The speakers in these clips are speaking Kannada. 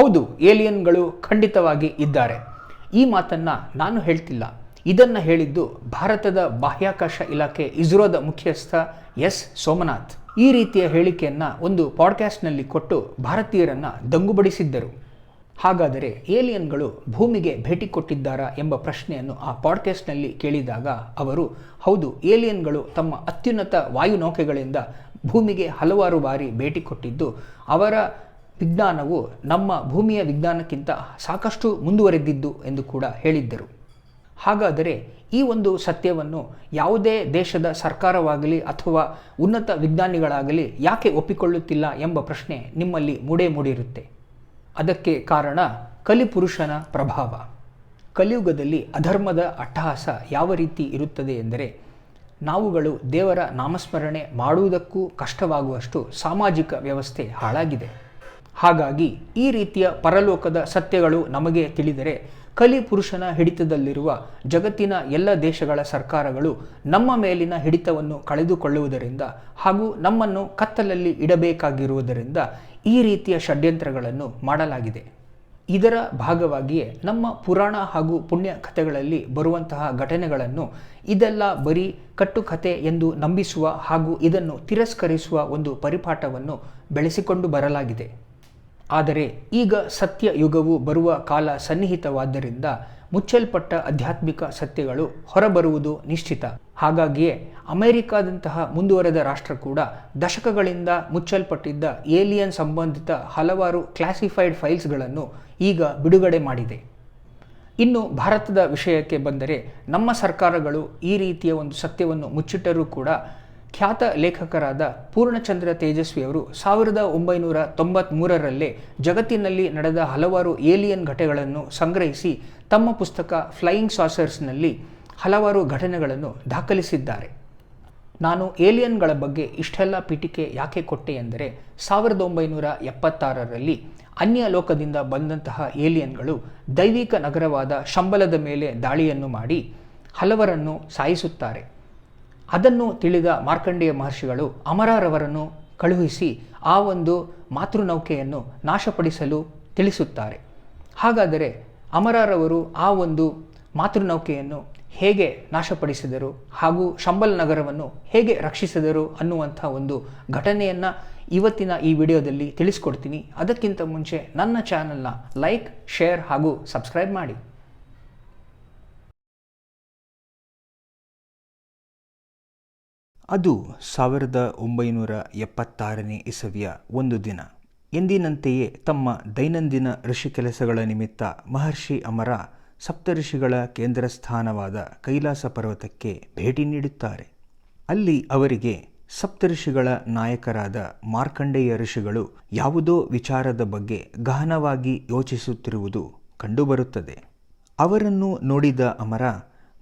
ಹೌದು, ಏಲಿಯನ್ಗಳು ಖಂಡಿತವಾಗಿ ಇದ್ದಾರೆ. ಈ ಮಾತನ್ನ ನಾನು ಹೇಳ್ತಿಲ್ಲ. ಇದನ್ನ ಹೇಳಿದ್ದು ಭಾರತದ ಬಾಹ್ಯಾಕಾಶ ಇಲಾಖೆ ಇಸ್ರೋದ ಮುಖ್ಯಸ್ಥ ಎಸ್. ಸೋಮನಾಥ್. ಈ ರೀತಿಯ ಹೇಳಿಕೆಯನ್ನು ಒಂದು ಪಾಡ್ಕಾಸ್ಟ್ನಲ್ಲಿ ಕೊಟ್ಟು ಭಾರತೀಯರನ್ನ ದಂಗುಬಡಿಸಿದ್ದರು. ಹಾಗಾದರೆ ಏಲಿಯನ್ಗಳು ಭೂಮಿಗೆ ಭೇಟಿ ಕೊಟ್ಟಿದ್ದಾರಾ ಎಂಬ ಪ್ರಶ್ನೆಯನ್ನು ಆ ಪಾಡ್ಕಾಸ್ಟ್ನಲ್ಲಿ ಕೇಳಿದಾಗ ಅವರು, ಹೌದು, ಏಲಿಯನ್ಗಳು ತಮ್ಮ ಅತ್ಯುನ್ನತ ವಾಯುನೌಕೆಗಳಿಂದ ಭೂಮಿಗೆ ಹಲವಾರು ಬಾರಿ ಭೇಟಿ ಕೊಟ್ಟಿದ್ದು, ಅವರ ವಿಜ್ಞಾನವು ನಮ್ಮ ಭೂಮಿಯ ವಿಜ್ಞಾನಕ್ಕಿಂತ ಸಾಕಷ್ಟು ಮುಂದುವರೆದಿದ್ದು ಎಂದು ಕೂಡ ಹೇಳಿದ್ದರು. ಹಾಗಾದರೆ ಈ ಒಂದು ಸತ್ಯವನ್ನು ಯಾವುದೇ ದೇಶದ ಸರ್ಕಾರವಾಗಲಿ ಅಥವಾ ಉನ್ನತ ವಿಜ್ಞಾನಿಗಳಾಗಲಿ ಯಾಕೆ ಒಪ್ಪಿಕೊಳ್ಳುತ್ತಿಲ್ಲ ಎಂಬ ಪ್ರಶ್ನೆ ನಿಮ್ಮಲ್ಲಿ ಮೂಡೇ ಮೂಡಿರುತ್ತೆ. ಅದಕ್ಕೆ ಕಾರಣ ಕಲಿಪುರುಷನ ಪ್ರಭಾವ. ಕಲಿಯುಗದಲ್ಲಿ ಅಧರ್ಮದ ಅಟ್ಟಹಾಸ ಯಾವ ರೀತಿ ಇರುತ್ತದೆ ಎಂದರೆ ನಾವುಗಳು ದೇವರ ನಾಮಸ್ಮರಣೆ ಮಾಡುವುದಕ್ಕೂ ಕಷ್ಟವಾಗುವಷ್ಟು ಸಾಮಾಜಿಕ ವ್ಯವಸ್ಥೆ ಹಾಳಾಗಿದೆ. ಹಾಗಾಗಿ ಈ ರೀತಿಯ ಪರಲೋಕದ ಸತ್ಯಗಳು ನಮಗೆ ತಿಳಿದರೆ ಕಲಿ ಪುರುಷನ ಹಿಡಿತದಲ್ಲಿರುವ ಜಗತ್ತಿನ ಎಲ್ಲ ದೇಶಗಳ ಸರ್ಕಾರಗಳು ನಮ್ಮ ಮೇಲಿನ ಹಿಡಿತವನ್ನು ಕಳೆದುಕೊಳ್ಳುವುದರಿಂದ ಹಾಗೂ ನಮ್ಮನ್ನು ಕತ್ತಲಲ್ಲಿ ಇಡಬೇಕಾಗಿರುವುದರಿಂದ ಈ ರೀತಿಯ ಷಡ್ಯಂತ್ರಗಳನ್ನು ಮಾಡಲಾಗಿದೆ. ಇದರ ಭಾಗವಾಗಿಯೇ ನಮ್ಮ ಪುರಾಣ ಹಾಗೂ ಪುಣ್ಯ ಕಥೆಗಳಲ್ಲಿ ಬರುವಂತಹ ಘಟನೆಗಳನ್ನು ಇದೆಲ್ಲ ಬರೀ ಕಟ್ಟುಕತೆ ಎಂದು ನಂಬಿಸುವ ಹಾಗೂ ಇದನ್ನು ತಿರಸ್ಕರಿಸುವ ಒಂದು ಪರಿಪಾಠವನ್ನು ಬೆಳೆಸಿಕೊಂಡು ಬರಲಾಗಿದೆ. ಆದರೆ ಈಗ ಸತ್ಯ ಯುಗವು ಬರುವ ಕಾಲ ಸನ್ನಿಹಿತವಾದ್ದರಿಂದ ಮುಚ್ಚಲ್ಪಟ್ಟ ಆಧ್ಯಾತ್ಮಿಕ ಸತ್ಯಗಳು ಹೊರಬರುವುದು ನಿಶ್ಚಿತ. ಹಾಗಾಗಿಯೇ ಅಮೆರಿಕಾದಂತಹ ಮುಂದುವರೆದ ರಾಷ್ಟ್ರ ಕೂಡ ದಶಕಗಳಿಂದ ಮುಚ್ಚಲ್ಪಟ್ಟಿದ್ದ ಏಲಿಯನ್ ಸಂಬಂಧಿತ ಹಲವಾರು ಕ್ಲಾಸಿಫೈಡ್ ಫೈಲ್ಸ್ಗಳನ್ನು ಈಗ ಬಿಡುಗಡೆ ಮಾಡಿದೆ. ಇನ್ನು ಭಾರತದ ವಿಷಯಕ್ಕೆ ಬಂದರೆ ನಮ್ಮ ಸರ್ಕಾರಗಳು ಈ ರೀತಿಯ ಒಂದು ಸತ್ಯವನ್ನು ಮುಚ್ಚಿಟ್ಟರೂ ಕೂಡ ಖ್ಯಾತ ಲೇಖಕರಾದ ಪೂರ್ಣಚಂದ್ರ ತೇಜಸ್ವಿಯವರು ಸಾವಿರದ ಒಂಬೈನೂರ ತೊಂಬತ್ತ್ಮೂರರಲ್ಲೇ ಜಗತ್ತಿನಲ್ಲಿ ನಡೆದ ಹಲವಾರು ಏಲಿಯನ್ ಘಟನೆಗಳನ್ನು ಸಂಗ್ರಹಿಸಿ ತಮ್ಮ ಪುಸ್ತಕ ಫ್ಲೈಯಿಂಗ್ ಸಾಸರ್ಸ್ನಲ್ಲಿ ಹಲವಾರು ಘಟನೆಗಳನ್ನು ದಾಖಲಿಸಿದ್ದಾರೆ. ನಾನು ಏಲಿಯನ್ಗಳ ಬಗ್ಗೆ ಇಷ್ಟೆಲ್ಲ ಪೀಠಿಕೆ ಯಾಕೆ ಕೊಟ್ಟೆ ಎಂದರೆ, ಸಾವಿರದ ಒಂಬೈನೂರ ಎಪ್ಪತ್ತಾರರಲ್ಲಿ ಅನ್ಯ ಲೋಕದಿಂದ ಬಂದಂತಹ ಏಲಿಯನ್ಗಳು ದೈವಿಕ ನಗರವಾದ ಶಂಬಲದ ಮೇಲೆ ದಾಳಿಯನ್ನು ಮಾಡಿ ಹಲವರನ್ನು ಸಾಯಿಸುತ್ತಾರೆ. ಅದನ್ನು ತಿಳಿದ ಮಾರ್ಕಂಡೇಯ ಮಹರ್ಷಿಗಳು ಅಮರರವರನ್ನು ಕಳುಹಿಸಿ ಆ ಒಂದು ಮಾತೃನೌಕೆಯನ್ನು ನಾಶಪಡಿಸಲು ತಿಳಿಸುತ್ತಾರೆ. ಹಾಗಾದರೆ ಅಮರರವರು ಆ ಒಂದು ಮಾತೃನೌಕೆಯನ್ನು ಹೇಗೆ ನಾಶಪಡಿಸಿದರು ಹಾಗೂ ಶಂಬಲ್ ನಗರವನ್ನು ಹೇಗೆ ರಕ್ಷಿಸಿದರು ಅನ್ನುವಂಥ ಒಂದು ಘಟನೆಯನ್ನು ಇವತ್ತಿನ ಈ ವಿಡಿಯೋದಲ್ಲಿ ತಿಳಿಸ್ಕೊಡ್ತೀನಿ. ಅದಕ್ಕಿಂತ ಮುಂಚೆ ನನ್ನ ಚಾನಲ್ನ ಲೈಕ್, ಶೇರ್ ಹಾಗೂ ಸಬ್ಸ್ಕ್ರೈಬ್ ಮಾಡಿ. ಅದು ಸಾವಿರದ ಒಂಬೈನೂರ ಎಪ್ಪತ್ತಾರನೇ ಇಸವಿಯ ಒಂದು ದಿನ. ಎಂದಿನಂತೆಯೇ ತಮ್ಮ ದೈನಂದಿನ ಋಷಿ ಕೆಲಸಗಳ ನಿಮಿತ್ತ ಮಹರ್ಷಿ ಅಮರ ಸಪ್ತಋಷಿಗಳ ಕೇಂದ್ರ ಸ್ಥಾನವಾದ ಕೈಲಾಸ ಪರ್ವತಕ್ಕೆ ಭೇಟಿ ನೀಡುತ್ತಾರೆ. ಅಲ್ಲಿ ಅವರಿಗೆ ಸಪ್ತಋಷಿಗಳ ನಾಯಕರಾದ ಮಾರ್ಕಂಡೇಯ ಋಷಿಗಳು ಯಾವುದೋ ವಿಚಾರದ ಬಗ್ಗೆ ಗಹನವಾಗಿ ಯೋಚಿಸುತ್ತಿರುವುದು ಕಂಡುಬರುತ್ತದೆ. ಅವರನ್ನು ನೋಡಿದ ಅಮರ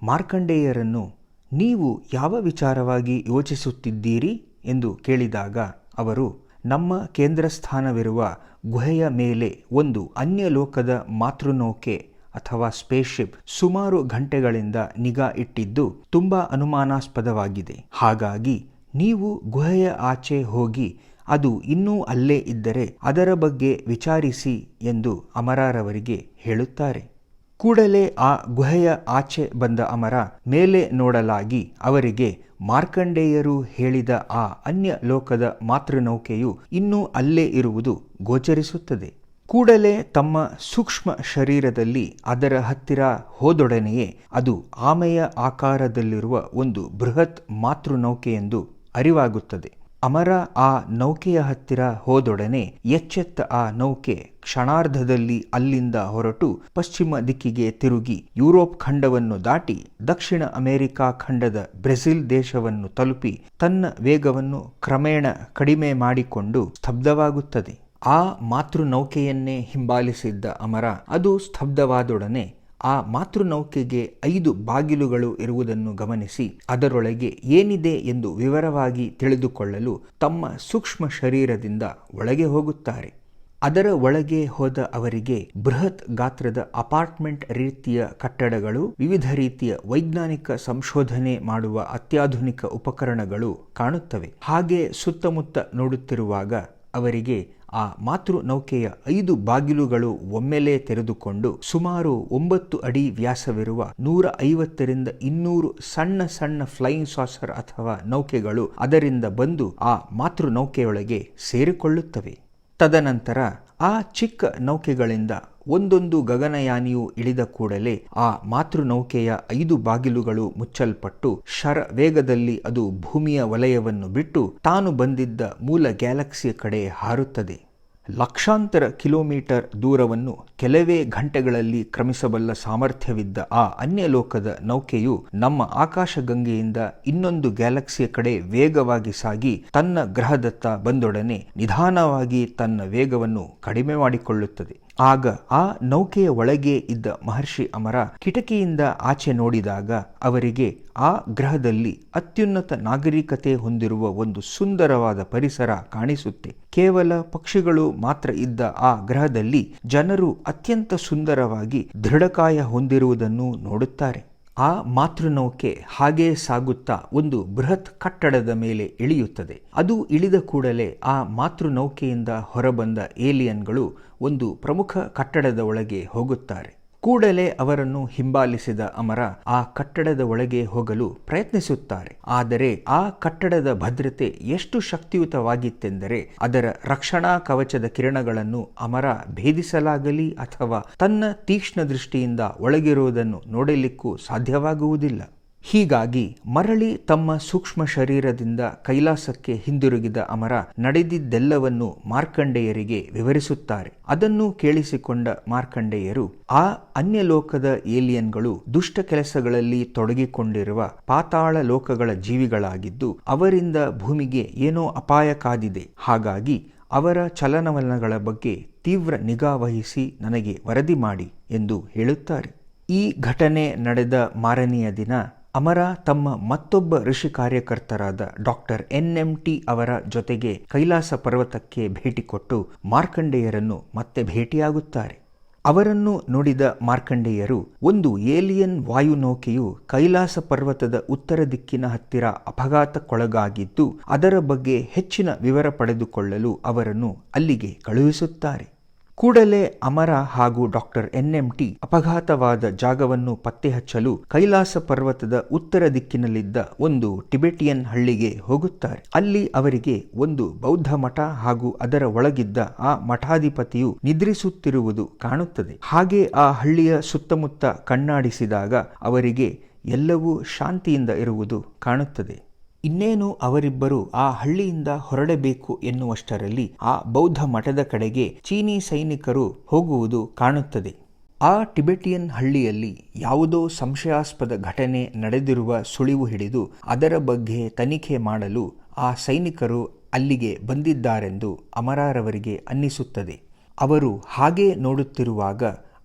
ಮಾರ್ಕಂಡೇಯರನ್ನು ನೀವು ಯಾವ ವಿಚಾರವಾಗಿ ಯೋಚಿಸುತ್ತಿದ್ದೀರಿ ಎಂದು ಕೇಳಿದಾಗ ಅವರು, ನಮ್ಮ ಕೇಂದ್ರ ಸ್ಥಾನವಿರುವ ಗುಹೆಯ ಮೇಲೆ ಒಂದು ಅನ್ಯ ಲೋಕದ ಮಾತೃನೌಕೆ ಅಥವಾ ಸ್ಪೇಸ್ಶಿಪ್ ಸುಮಾರು ಗಂಟೆಗಳಿಂದ ನಿಗಾ ಇಟ್ಟಿದ್ದು ತುಂಬಾ ಅನುಮಾನಾಸ್ಪದವಾಗಿದೆ. ಹಾಗಾಗಿ ನೀವು ಗುಹೆಯ ಆಚೆ ಹೋಗಿ ಅದು ಇನ್ನೂ ಅಲ್ಲೇ ಇದ್ದರೆ ಅದರ ಬಗ್ಗೆ ವಿಚಾರಿಸಿ ಎಂದು ಅಮರಾರವರಿಗೆ ಹೇಳುತ್ತಾರೆ. ಕೂಡಲೇ ಆ ಗುಹೆಯ ಆಚೆ ಬಂದ ಅಮರ ಮೇಲೆ ನೋಡಲಾಗಿ ಅವರಿಗೆ ಮಾರ್ಕಂಡೇಯರು ಹೇಳಿದ ಆ ಅನ್ಯ ಲೋಕದ ಮಾತೃನೌಕೆಯು ಇನ್ನೂ ಅಲ್ಲೇ ಇರುವುದು ಗೋಚರಿಸುತ್ತದೆ. ಕೂಡಲೇ ತಮ್ಮ ಸೂಕ್ಷ್ಮ ಶರೀರದಲ್ಲಿ ಅದರ ಹತ್ತಿರ ಹೋದೊಡನೆಯೇ ಅದು ಆಮೆಯ ಆಕಾರದಲ್ಲಿರುವ ಒಂದು ಬೃಹತ್ ಮಾತೃನೌಕೆಯೆಂದು ಅರಿವಾಗುತ್ತದೆ. ಅಮರ ಆ ನೌಕೆಯ ಹತ್ತಿರ ಹೋದೊಡನೆ ಎಚ್ಚೆತ್ತ ಆ ನೌಕೆ ಕ್ಷಣಾರ್ಧದಲ್ಲಿ ಅಲ್ಲಿಂದ ಹೊರಟು ಪಶ್ಚಿಮ ದಿಕ್ಕಿಗೆ ತಿರುಗಿ ಯುರೋಪ್ ಖಂಡವನ್ನು ದಾಟಿ ದಕ್ಷಿಣ ಅಮೆರಿಕಾ ಖಂಡದ ಬ್ರೆಜಿಲ್ ದೇಶವನ್ನು ತಲುಪಿ ತನ್ನ ವೇಗವನ್ನು ಕ್ರಮೇಣ ಕಡಿಮೆ ಮಾಡಿಕೊಂಡು ಸ್ತಬ್ಧವಾಗುತ್ತದೆ ಆ ಮಾತೃನೌಕೆಯನ್ನೇ ಹಿಂಬಾಲಿಸಿದ್ದ ಅಮರ ಅದು ಸ್ತಬ್ಧವಾದೊಡನೆ ಆ ಮಾತೃನೌಕೆಗೆ ಐದು ಬಾಗಿಲುಗಳು ಇರುವುದನ್ನು ಗಮನಿಸಿ, ಅದರೊಳಗೆ ಏನಿದೆ ಎಂದು ವಿವರವಾಗಿ ತಿಳಿದುಕೊಳ್ಳಲು ತಮ್ಮ ಸೂಕ್ಷ್ಮ ಶರೀರದಿಂದ ಒಳಗೆ ಹೋಗುತ್ತಾರೆ. ಅದರ ಒಳಗೆ ಹೋದ ಅವರಿಗೆ ಬೃಹತ್ ಗಾತ್ರದ ಅಪಾರ್ಟ್ಮೆಂಟ್ ರೀತಿಯ ಕಟ್ಟಡಗಳು, ವಿವಿಧ ರೀತಿಯ ವೈಜ್ಞಾನಿಕ ಸಂಶೋಧನೆ ಮಾಡುವ ಅತ್ಯಾಧುನಿಕ ಉಪಕರಣಗಳು ಕಾಣುತ್ತವೆ. ಹಾಗೆ ಸುತ್ತಮುತ್ತ ನೋಡುತ್ತಿರುವಾಗ ಅವರಿಗೆ ಆ ಮಾತೃ ನೌಕೆಯ ಐದು ಬಾಗಿಲುಗಳು ಒಮ್ಮೆಲೇ ತೆರೆದುಕೊಂಡು ಸುಮಾರು ಒಂಬತ್ತು ಅಡಿ ವ್ಯಾಸವಿರುವ ನೂರ ಐವತ್ತರಿಂದ ಇನ್ನೂರು ಸಣ್ಣ ಸಣ್ಣ ಫ್ಲೈಯಿಂಗ್ ಸಾಸರ್ ಅಥವಾ ನೌಕೆಗಳು ಅದರಿಂದ ಬಂದು ಆ ಮಾತೃ ನೌಕೆಯೊಳಗೆ ಸೇರಿಕೊಳ್ಳುತ್ತವೆ. ತದನಂತರ ಆ ಚಿಕ್ಕ ನೌಕೆಗಳಿಂದ ಒಂದೊಂದು ಗಗನಯಾನಿಯು ಇಳಿದ ಕೂಡಲೇ ಆ ಮಾತೃ ನೌಕೆಯ ಐದು ಬಾಗಿಲುಗಳು ಮುಚ್ಚಲ್ಪಟ್ಟು ಶರ ವೇಗದಲ್ಲಿ ಅದು ಭೂಮಿಯ ವಲಯವನ್ನು ಬಿಟ್ಟು ತಾನು ಬಂದಿದ್ದ ಮೂಲ ಗ್ಯಾಲಕ್ಸಿಯ ಕಡೆ ಹಾರುತ್ತದೆ. ಲಕ್ಷಾಂತರ ಕಿಲೋಮೀಟರ್ ದೂರವನ್ನು ಕೆಲವೇ ಗಂಟೆಗಳಲ್ಲಿ ಕ್ರಮಿಸಬಲ್ಲ ಸಾಮರ್ಥ್ಯವಿದ್ದ ಆ ಅನ್ಯಲೋಕದ ನೌಕೆಯು ನಮ್ಮ ಆಕಾಶಗಂಗೆಯಿಂದ ಇನ್ನೊಂದು ಗ್ಯಾಲಕ್ಸಿಯ ಕಡೆ ವೇಗವಾಗಿ ಸಾಗಿ ತನ್ನ ಗ್ರಹದತ್ತ ಬಂದೊಡನೆ ನಿಧಾನವಾಗಿ ತನ್ನ ವೇಗವನ್ನು ಕಡಿಮೆ ಮಾಡಿಕೊಳ್ಳುತ್ತದೆ. ಆಗ ಆ ನೌಕೆಯ ಒಳಗೆ ಇದ್ದ ಮಹರ್ಷಿ ಅಮರ ಕಿಟಕಿಯಿಂದ ಆಚೆ ನೋಡಿದಾಗ ಅವರಿಗೆ ಆ ಗ್ರಹದಲ್ಲಿ ಅತ್ಯುನ್ನತ ನಾಗರಿಕತೆ ಹೊಂದಿರುವ ಒಂದು ಸುಂದರವಾದ ಪರಿಸರ ಕಾಣಿಸುತ್ತೆ. ಕೇವಲ ಪಕ್ಷಿಗಳು ಮಾತ್ರ ಇದ್ದ ಆ ಗ್ರಹದಲ್ಲಿ ಜನರು ಅತ್ಯಂತ ಸುಂದರವಾಗಿ ದೃಢಕಾಯ ಹೊಂದಿರುವುದನ್ನು ನೋಡುತ್ತಾರೆ. ಆ ಮಾತೃನೌಕೆ ಹಾಗೆ ಸಾಗುತ್ತಾ ಒಂದು ಬೃಹತ್ ಕಟ್ಟಡದ ಮೇಲೆ ಇಳಿಯುತ್ತದೆ. ಅದು ಇಳಿದ ಕೂಡಲೇ ಆ ಮಾತೃನೌಕೆಯಿಂದ ಹೊರಬಂದ ಏಲಿಯನ್ಗಳು ಒಂದು ಪ್ರಮುಖ ಕಟ್ಟಡದ ಒಳಗೆ ಹೋಗುತ್ತಾರೆ. ಕೂಡಲೇ ಅವರನ್ನು ಹಿಂಬಾಲಿಸಿದ ಅಮರ ಆ ಕಟ್ಟಡದ ಒಳಗೆ ಹೋಗಲು ಪ್ರಯತ್ನಿಸುತ್ತಾರೆ. ಆದರೆ ಆ ಕಟ್ಟಡದ ಭದ್ರತೆ ಎಷ್ಟು ಶಕ್ತಿಯುತವಾಗಿತ್ತೆಂದರೆ ಅದರ ರಕ್ಷಣಾ ಕವಚದ ಕಿರಣಗಳನ್ನು ಅಮರ ಭೇದಿಸಲಾಗಲಿ ಅಥವಾ ತನ್ನ ತೀಕ್ಷ್ಣ ದೃಷ್ಟಿಯಿಂದ ಒಳಗಿರುವುದನ್ನು ನೋಡಲಿಕ್ಕೂ ಸಾಧ್ಯವಾಗುವುದಿಲ್ಲ. ಹೀಗಾಗಿ ಮರಳಿ ತಮ್ಮ ಸೂಕ್ಷ್ಮ ಶರೀರದಿಂದ ಕೈಲಾಸಕ್ಕೆ ಹಿಂದಿರುಗಿದ ಅಮರ ನಡೆದಿದ್ದೆಲ್ಲವನ್ನು ಮಾರ್ಕಂಡೇಯರಿಗೆ ವಿವರಿಸುತ್ತಾರೆ. ಅದನ್ನು ಕೇಳಿಸಿಕೊಂಡ ಮಾರ್ಕಂಡೇಯರು, ಆ ಅನ್ಯಲೋಕದ ಏಲಿಯನ್ಗಳು ದುಷ್ಟ ಕೆಲಸಗಳಲ್ಲಿ ತೊಡಗಿಕೊಂಡಿರುವ ಪಾತಾಳ ಲೋಕಗಳ ಜೀವಿಗಳಾಗಿದ್ದು ಅವರಿಂದ ಭೂಮಿಗೆ ಏನೋ ಅಪಾಯ ಕಾದಿದೆ. ಹಾಗಾಗಿ ಅವರ ಚಲನವಲನಗಳ ಬಗ್ಗೆ ತೀವ್ರ ನಿಗಾ ವಹಿಸಿ ನನಗೆ ವರದಿ ಮಾಡಿ ಎಂದು ಹೇಳುತ್ತಾರೆ. ಈ ಘಟನೆ ನಡೆದ ಮಾರನೆಯ ದಿನ ಅಮರ ತಮ್ಮ ಮತ್ತೊಬ್ಬ ಋಷಿ ಕಾರ್ಯಕರ್ತರಾದ ಡಾಕ್ಟರ್ ಎನ್ ಎಂ ಟಿ ಅವರ ಜೊತೆಗೆ ಕೈಲಾಸ ಪರ್ವತಕ್ಕೆ ಭೇಟಿ ಕೊಟ್ಟು ಮಾರ್ಕಂಡೇಯರನ್ನು ಮತ್ತೆ ಭೇಟಿಯಾಗುತ್ತಾರೆ. ಅವರನ್ನು ನೋಡಿದ ಮಾರ್ಕಂಡೇಯರು, ಒಂದು ಏಲಿಯನ್ ವಾಯುನೌಕೆಯು ಕೈಲಾಸ ಪರ್ವತದ ಉತ್ತರ ದಿಕ್ಕಿನ ಹತ್ತಿರ ಅಪಘಾತಕ್ಕೊಳಗಾಗಿದ್ದು, ಅದರ ಬಗ್ಗೆ ಹೆಚ್ಚಿನ ವಿವರ ಪಡೆದುಕೊಳ್ಳಲು ಅವರನ್ನು ಅಲ್ಲಿಗೆ ಕಳುಹಿಸುತ್ತಾರೆ. ಕೂಡಲೇ ಅಮರ ಹಾಗೂ ಡಾಕ್ಟರ್ ಎನ್ ಎಂ ಟಿ ಅಪಘಾತವಾದ ಜಾಗವನ್ನು ಪತ್ತೆ ಹಚ್ಚಲು ಕೈಲಾಸ ಪರ್ವತದ ಉತ್ತರ ದಿಕ್ಕಿನಲ್ಲಿದ್ದ ಒಂದು ಟಿಬೆಟಿಯನ್ ಹಳ್ಳಿಗೆ ಹೋಗುತ್ತಾರೆ. ಅಲ್ಲಿ ಅವರಿಗೆ ಒಂದು ಬೌದ್ಧ ಮಠ ಹಾಗೂ ಅದರ ಒಳಗಿದ್ದ ಆ ಮಠಾಧಿಪತಿಯು ನಿದ್ರಿಸುತ್ತಿರುವುದು ಕಾಣುತ್ತದೆ. ಹಾಗೆ ಆ ಹಳ್ಳಿಯ ಸುತ್ತಮುತ್ತ ಕಣ್ಣಾಡಿಸಿದಾಗ ಅವರಿಗೆ ಎಲ್ಲವೂ ಶಾಂತಿಯಿಂದ ಇರುವುದು ಕಾಣುತ್ತದೆ. ಇನ್ನೇನು ಅವರಿಬ್ಬರು ಆ ಹಳ್ಳಿಯಿಂದ ಹೊರಡಬೇಕು ಎನ್ನುವಷ್ಟರಲ್ಲಿ ಆ ಬೌದ್ಧ ಮಠದ ಕಡೆಗೆ ಚೀನಿ ಸೈನಿಕರು ಹೋಗುವುದು ಕಾಣುತ್ತದೆ. ಆ ಟಿಬೆಟಿಯನ್ ಹಳ್ಳಿಯಲ್ಲಿ ಯಾವುದೋ ಸಂಶಯಾಸ್ಪದ ಘಟನೆ ನಡೆದಿರುವ ಸುಳಿವು ಹಿಡಿದು ಅದರ ಬಗ್ಗೆ ತನಿಖೆ ಮಾಡಲು ಆ ಸೈನಿಕರು ಅಲ್ಲಿಗೆ ಬಂದಿದ್ದಾರೆಂದು ಅಮರಾರವರಿಗೆ ಅನ್ನಿಸುತ್ತದೆ. ಅವರು ಹಾಗೆ ನೋಡುತ್ತಿರುವಾಗ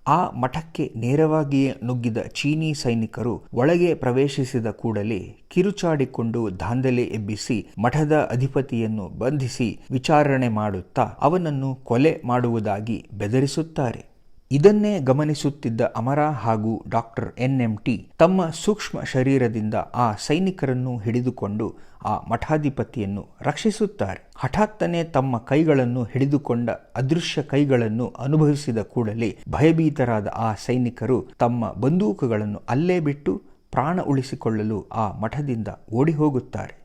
ಆ ಮಠಕ್ಕೆ ನೇರವಾಗಿಯೇ ನುಗ್ಗಿದ ಚೀನಿ ಸೈನಿಕರು ಒಳಗೆ ಪ್ರವೇಶಿಸಿದ ಕೂಡಲೇ ಕಿರುಚಾಡಿಕೊಂಡು ದಾಂಧಲೆ ಎಬ್ಬಿಸಿ ಮಠದ ಅಧಿಪತಿಯನ್ನು ಬಂಧಿಸಿ ವಿಚಾರಣೆ ಮಾಡುತ್ತಾ ಅವನನ್ನು ಕೊಲೆ ಮಾಡುವುದಾಗಿ ಬೆದರಿಸುತ್ತಾರೆ. ಇದನ್ನೇ ಗಮನಿಸುತ್ತಿದ್ದ ಅಮರ ಹಾಗೂ ಡಾಕ್ಟರ್ ಎನ್ ಎಂ ಟಿ ತಮ್ಮ ಸೂಕ್ಷ್ಮ ಶರೀರದಿಂದ ಆ ಸೈನಿಕರನ್ನು ಹಿಡಿದುಕೊಂಡು ಆ ಮಠಾಧಿಪತಿಯನ್ನು ರಕ್ಷಿಸುತ್ತಾರೆ. ಹಠಾತ್ತನೆ ತಮ್ಮ ಕೈಗಳನ್ನು ಹಿಡಿದುಕೊಂಡ ಅದೃಶ್ಯ ಕೈಗಳನ್ನು ಅನುಭವಿಸಿದ ಕೂಡಲೇ ಭಯಭೀತರಾದ ಆ ಸೈನಿಕರು ತಮ್ಮ ಬಂದೂಕುಗಳನ್ನು ಅಲ್ಲೇ ಬಿಟ್ಟು ಪ್ರಾಣ ಉಳಿಸಿಕೊಳ್ಳಲು ಆ ಮಠದಿಂದ ಓಡಿ ಹೋಗುತ್ತಾರೆ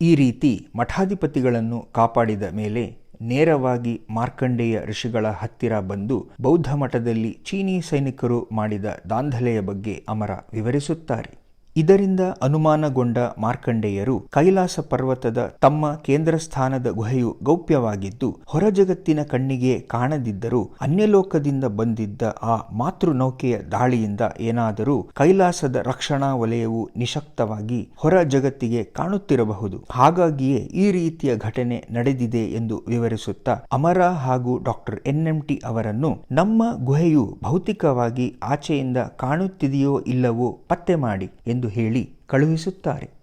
ಈ ರೀತಿ ಮಠಾಧಿಪತಿಗಳನ್ನು ಕಾಪಾಡಿದ ಮೇಲೆ ನೇರವಾಗಿ ಮಾರ್ಕಂಡೇಯ ಋಷಿಗಳ ಹತ್ತಿರ ಬಂದು ಬೌದ್ಧ ಮಠದಲ್ಲಿ ಚೀನೀ ಸೈನಿಕರು ಮಾಡಿದ ದಾಂಧಲೆಯ ಬಗ್ಗೆ ಅಮರ ವಿವರಿಸುತ್ತಾರೆ. ಇದರಿಂದ ಅನುಮಾನಗೊಂಡ ಮಾರ್ಕಂಡೇಯರು ಕೈಲಾಸ ಪರ್ವತದ ತಮ್ಮ ಕೇಂದ್ರ ಸ್ಥಾನದ ಗುಹೆಯು ಗೌಪ್ಯವಾಗಿದ್ದು, ಹೊರಜಗತ್ತಿನ ಕಣ್ಣಿಗೆ ಕಾಣದಿದ್ದರೂ ಅನ್ಯಲೋಕದಿಂದ ಬಂದಿದ್ದ ಆ ಮಾತೃ ನೌಕೆಯ ದಾಳಿಯಿಂದ ಏನಾದರೂ ಕೈಲಾಸದ ರಕ್ಷಣಾ ವಲಯವು ನಿಶಕ್ತವಾಗಿ ಹೊರ ಜಗತ್ತಿಗೆ ಕಾಣುತ್ತಿರಬಹುದು. ಹಾಗಾಗಿಯೇ ಈ ರೀತಿಯ ಘಟನೆ ನಡೆದಿದೆ ಎಂದು ವಿವರಿಸುತ್ತಾ ಅಮರ ಹಾಗೂ ಡಾಕ್ಟರ್ ಎನ್ ಎಂ ಟಿ ಅವರನ್ನು ನಮ್ಮ ಗುಹೆಯು ಭೌತಿಕವಾಗಿ ಆಚೆಯಿಂದ ಕಾಣುತ್ತಿದೆಯೋ ಇಲ್ಲವೋ ಪತ್ತೆ ಮಾಡಿ ಎಂದು ಹೇಳಿ ಕಳುಹಿಸುತ್ತಾರೆ.